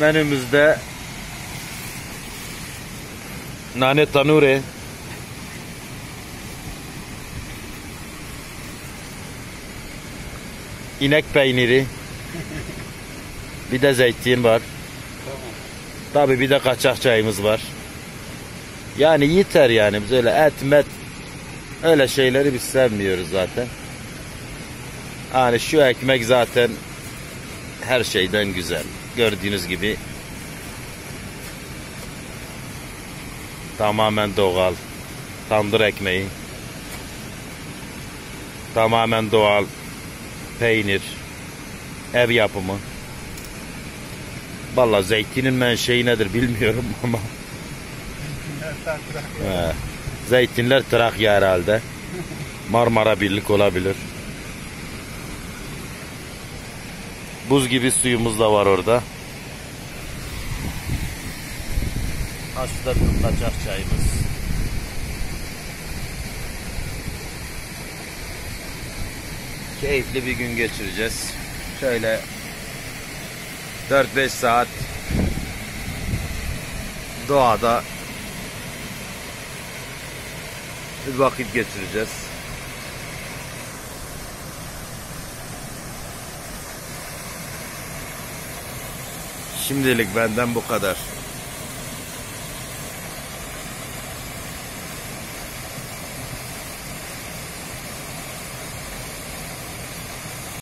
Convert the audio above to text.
menümüzde nane tanure inek peyniri bir de zeytin var. Tabi bir de kaçak çayımız var. Yani yeter yani biz öyle et met öyle şeyleri biz sevmiyoruz zaten. Yani şu ekmek zaten her şeyden güzel. Gördüğünüz gibi tamamen doğal tandır ekmeği. Tamamen doğal peynir, ev yapımı. Vallahi zeytinin menşei nedir bilmiyorum ama zeytinler Trakya herhalde. Marmara Birlik olabilir. Buz gibi suyumuz da var orada. Aslında kaçak çayımız. Keyifli bir gün geçireceğiz. Şöyle 4-5 saat doğada bir vakit geçireceğiz. Şimdilik benden bu kadar.